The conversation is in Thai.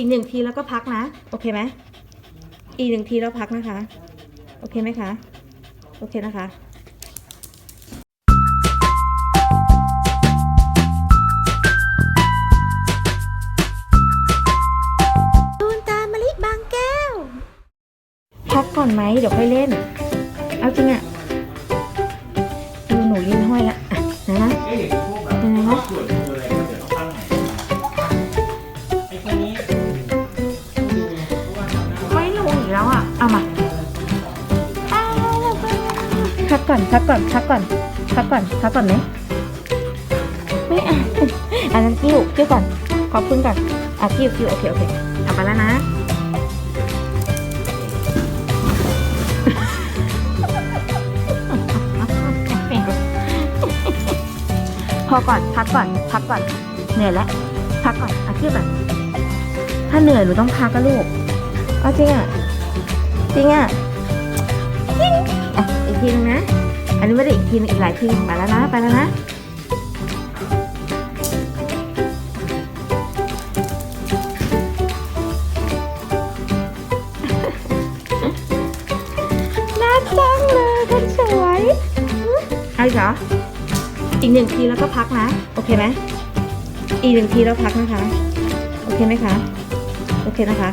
อีกหนึ่งทีแล้วก็พักนะ โอเคไหมอีกหนึ่งทีแล้วพักนะคะ โอเคไหมคะ โอเคนะคะตูนตามมะลิบางแก้วพักก่อนไหมเดี๋ยวค่อยเล่น เอาจริงอะ ก่อนพักก่อนพักก่อนพักก่อนพักก่อนไหมไม่อะอันนั้นกิ้วกิ้วก่อนขอบคุณก่อนอะกิ้วกิ้วโอเคโอเคเอาไปแล้วนะพอก่อนพักก่อนพักก่อนเหนื่อยแล้วพักก่อนเอากิ้วก่อนถ้าเหนื่อยหนูต้องพักก็ลูกเอาจริงอะจริงอะจริงอะอีกทีนึงนะ อันนี้ไม่ได้อีกทีนึงอีกหลายทีไปแล้วนะไปแล้วนะน่าจังเลยคนสวยเอาอีกเหรออีกหนึ่งทีแล้วก็พักนะ โอเคไหมอีกหนึ่งทีแล้วพักนะคะ โอเคไหมคะ โอเคนะคะ